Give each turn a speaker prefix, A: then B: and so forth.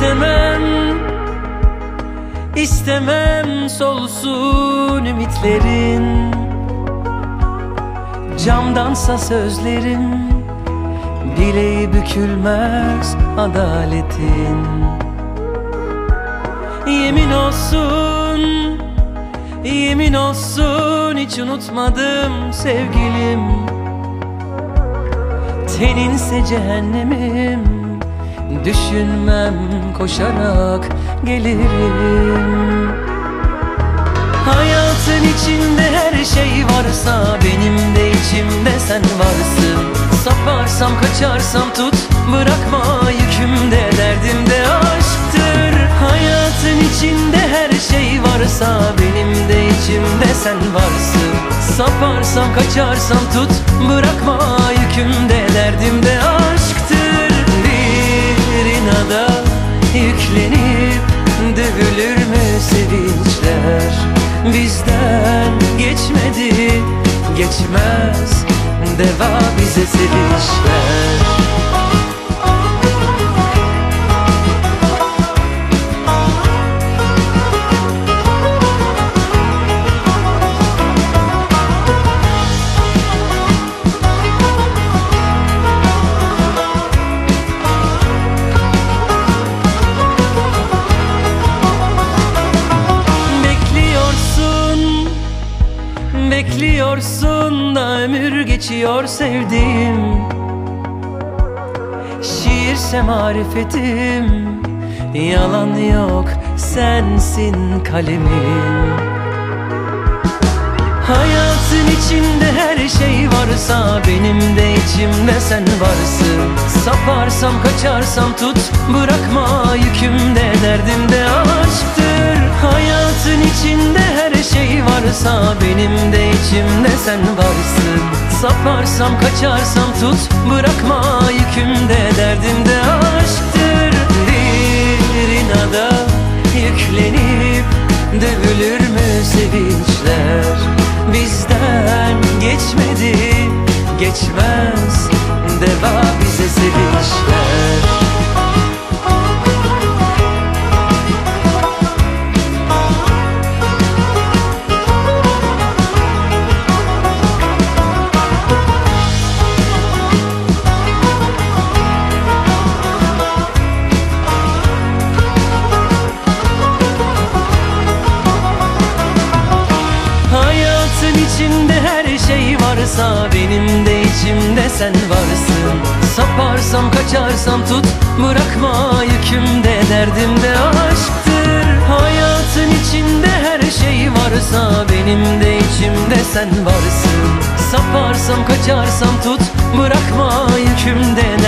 A: istemem İstemem solsun ümitlerin. Camdansa sözlerim Bileği bükülmez adaletin. Yemin olsun Yemin olsun hiç unutmadım sevgilim. Teninse cehennemim Düşünmem koşarak gelirim. Hayatın içinde her şey varsa Benim de içimde sen varsın. Saparsam kaçarsam tut Bırakma yükümde. Derdimde aşktır. Hayatın içinde her şey varsa Benim de içimde sen varsın. Saparsam kaçarsam tut Bırakma yükümde. Derdimde yüklenip Dövülür mü sevinçler? Bizden geçmedi Geçmez. Deva bize sevişler Bekliyorsun da ömür geçiyor sevdiğim. Şiirse marifetim Yalan yok sensin kalemim. Hayatın içinde her şey varsa Benim de içimde sen varsın. Saparsam kaçarsam tut Bırakma yükümde derdimde aşktır. Hayatın içinde her şey varsa Benim içimde sen varsın. Saparsam kaçarsam tut Bırakma yükümde. Derdimde aşktır Bir inada yüklenip Dövülür mü sevinçler? Bizden geçmedi Geçmez içinde her şey varsa Benim de içimde sen varsın. Saparsam kaçarsam tut Bırakma yükümde. Derdimde aşktır. Hayatın içinde her şey varsa Benim de içimde sen varsın. Saparsam kaçarsam tut Bırakma yükümde